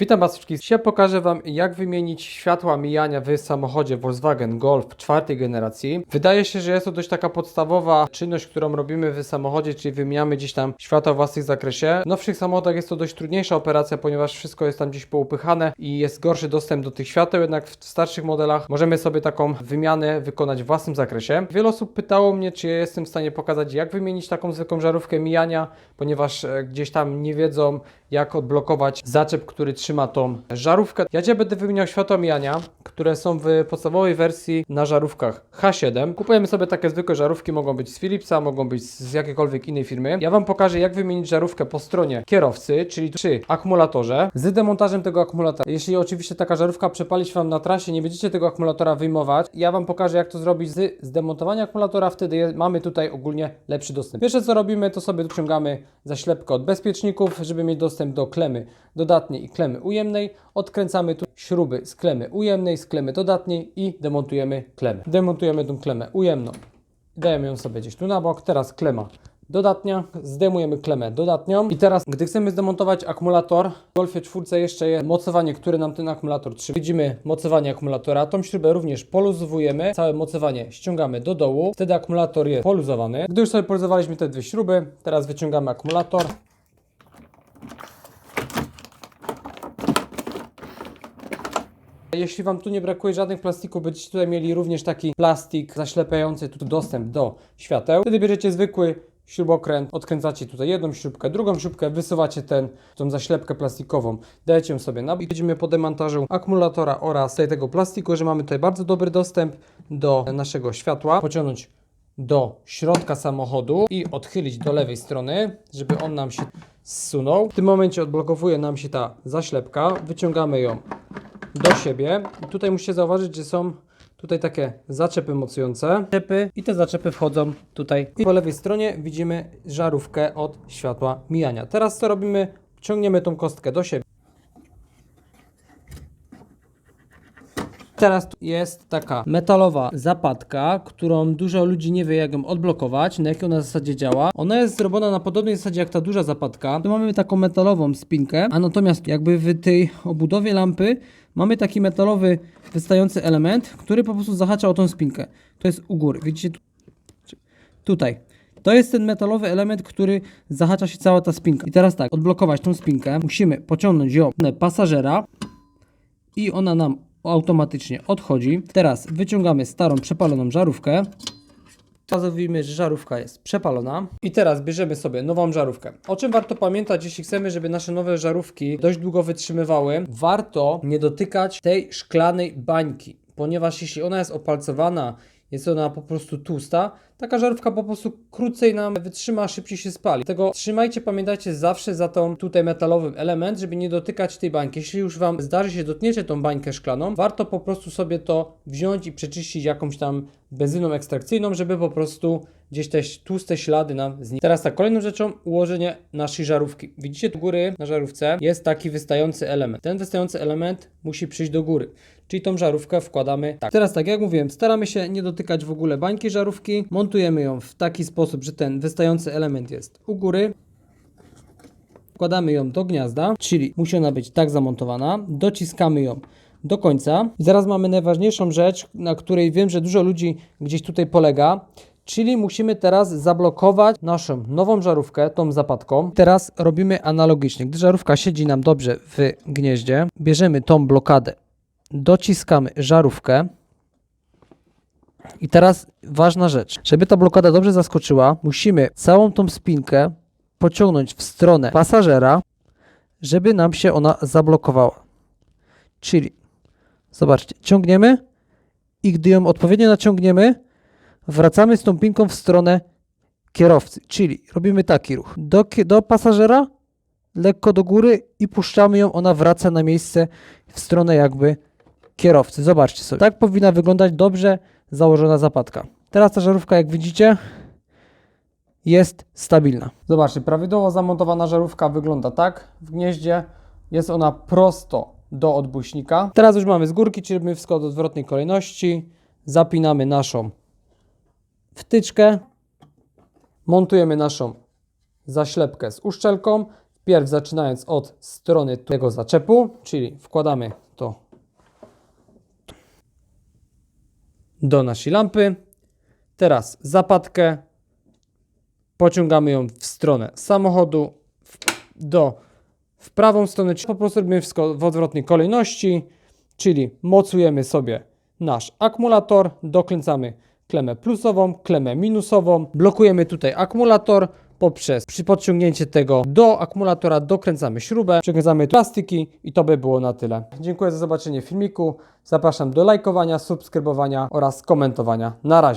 Witam Was wszystkich. Dzisiaj pokażę Wam, jak wymienić światła mijania w samochodzie Volkswagen Golf czwartej generacji. Wydaje się, że jest to dość taka podstawowa czynność, którą robimy w samochodzie, czyli wymieniamy gdzieś tam światła w własnym zakresie. W nowszych samochodach jest to dość trudniejsza operacja, ponieważ wszystko jest tam gdzieś poupychane i jest gorszy dostęp do tych świateł, jednak w starszych modelach możemy sobie taką wymianę wykonać w własnym zakresie. Wiele osób pytało mnie, czy jestem w stanie pokazać, jak wymienić taką zwykłą żarówkę mijania, ponieważ e, gdzieś tam nie wiedzą, jak odblokować zaczep, który trzyma tą żarówkę. Ja Cię będę wymieniał światła mijania, które są w podstawowej wersji na żarówkach H7. Kupujemy sobie takie zwykłe żarówki, mogą być z Philipsa, mogą być z jakiejkolwiek innej firmy. Ja Wam pokażę, jak wymienić żarówkę po stronie kierowcy, czyli przy akumulatorze, z demontażem tego akumulatora. Jeśli oczywiście taka żarówka przepali się Wam na trasie, nie będziecie tego akumulatora wyjmować, ja Wam pokażę, jak to zrobić z zdemontowania akumulatora, wtedy je, mamy tutaj ogólnie lepszy dostęp. Pierwsze co robimy, to sobie dociągamy zaślepkę od bezpieczników, żeby mieć dostęp do klemy dodatniej i klemy ujemnej. Odkręcamy tu śruby z klemy ujemnej, z klemy dodatniej i demontujemy klemę. Demontujemy tą klemę ujemną. Dajemy ją sobie gdzieś tu na bok. Teraz klema dodatnia. Zdejmujemy klemę dodatnią. I teraz, gdy chcemy zdemontować akumulator, w Golfie 4 jeszcze jest mocowanie, które nam ten akumulator trzyma. Widzimy mocowanie akumulatora. Tą śrubę również poluzowujemy. Całe mocowanie ściągamy do dołu. Wtedy akumulator jest poluzowany. Gdy już sobie poluzowaliśmy te dwie śruby, teraz wyciągamy akumulator. Jeśli Wam tu nie brakuje żadnych plastików, będziecie tutaj mieli również taki plastik zaślepiający tu dostęp do świateł. Wtedy bierzecie zwykły śrubokręt, odkręcacie tutaj jedną śrubkę, drugą śrubkę, wysuwacie ten, tą zaślepkę plastikową, dajecie ją sobie na bok i będziemy po demontażu akumulatora oraz tego plastiku, że mamy tutaj bardzo dobry dostęp do naszego światła. Pociągnąć do środka samochodu i odchylić do lewej strony, żeby on nam się zsunął. W tym momencie odblokowuje nam się ta zaślepka, wyciągamy ją do siebie. I tutaj musicie zauważyć, że są tutaj takie zaczepy mocujące. Zaczepy I te zaczepy wchodzą tutaj. I po lewej stronie widzimy żarówkę od światła mijania. Teraz co robimy? Ciągniemy tą kostkę do siebie. Teraz jest taka metalowa zapadka, którą dużo ludzi nie wie jak ją odblokować, na jakiej ona zasadzie działa. Ona jest zrobiona na podobnej zasadzie jak ta duża zapadka. Tu mamy taką metalową spinkę, a natomiast jakby w tej obudowie lampy mamy taki metalowy wystający element, który po prostu zahacza o tą spinkę. To jest u góry, widzicie tu? Tutaj. To jest ten metalowy element, który zahacza się cała ta spinka. I teraz tak, odblokować tą spinkę, musimy pociągnąć ją na pasażera i ona nam automatycznie odchodzi. Teraz wyciągamy starą, przepaloną żarówkę. Pokazujemy, że żarówka jest przepalona. I teraz bierzemy sobie nową żarówkę. O czym warto pamiętać, jeśli chcemy, żeby nasze nowe żarówki dość długo wytrzymywały? Warto nie dotykać tej szklanej bańki, ponieważ jeśli ona jest opalcowana, jest ona po prostu tłusta, taka żarówka po prostu krócej nam wytrzyma, szybciej się spali. Dlatego trzymajcie, pamiętajcie zawsze za tą tutaj metalowym element, żeby nie dotykać tej bańki. Jeśli już Wam zdarzy się dotkniecie tą bańkę szklaną, warto po prostu sobie to wziąć i przeczyścić jakąś tam benzyną ekstrakcyjną, żeby po prostu gdzieś te tłuste ślady nam znikły. Teraz tak, kolejną rzeczą ułożenie naszej żarówki. Widzicie tu góry na żarówce jest taki wystający element. Ten wystający element musi przyjść do góry. Czyli tą żarówkę wkładamy tak. Teraz tak jak mówiłem, staramy się nie dotykać w ogóle bańki żarówki. Montujemy ją w taki sposób, że ten wystający element jest u góry. Wkładamy ją do gniazda, czyli musi ona być tak zamontowana. Dociskamy ją do końca. I zaraz mamy najważniejszą rzecz, na której wiem, że dużo ludzi gdzieś tutaj polega. Czyli musimy teraz zablokować naszą nową żarówkę tą zapadką. Teraz robimy analogicznie. Gdy żarówka siedzi nam dobrze w gnieździe, bierzemy tą blokadę, dociskamy żarówkę. I teraz ważna rzecz. Żeby ta blokada dobrze zaskoczyła, musimy całą tą spinkę pociągnąć w stronę pasażera, żeby nam się ona zablokowała. Czyli zobaczcie, ciągniemy i gdy ją odpowiednio naciągniemy, wracamy z tą pinką w stronę kierowcy. Czyli robimy taki ruch do, do pasażera, lekko do góry i puszczamy ją, ona wraca na miejsce w stronę jakby kierowcy. Zobaczcie sobie. Tak powinna wyglądać dobrze założona zapadka. Teraz ta żarówka, jak widzicie, jest stabilna. Zobaczcie, prawidłowo zamontowana żarówka wygląda tak w gnieździe. Jest ona prosto do odbuśnika. Teraz już mamy z górki, czyli robimy wszystko w odwrotnej kolejności. Zapinamy naszą wtyczkę. Montujemy naszą zaślepkę z uszczelką. Wpierw zaczynając od strony tego zaczepu, czyli wkładamy to do naszej lampy. Teraz zapadkę pociągamy ją w stronę samochodu, w, do, w prawą stronę, po prostu robimy wszystko w odwrotnej kolejności, czyli mocujemy sobie nasz akumulator, dokręcamy klemę plusową, klemę minusową, blokujemy tutaj akumulator, poprzez podciągnięcie tego do akumulatora dokręcamy śrubę, przykręcamy plastiki i to by było na tyle. Dziękuję za zobaczenie filmiku, zapraszam do lajkowania, subskrybowania oraz komentowania. Na razie.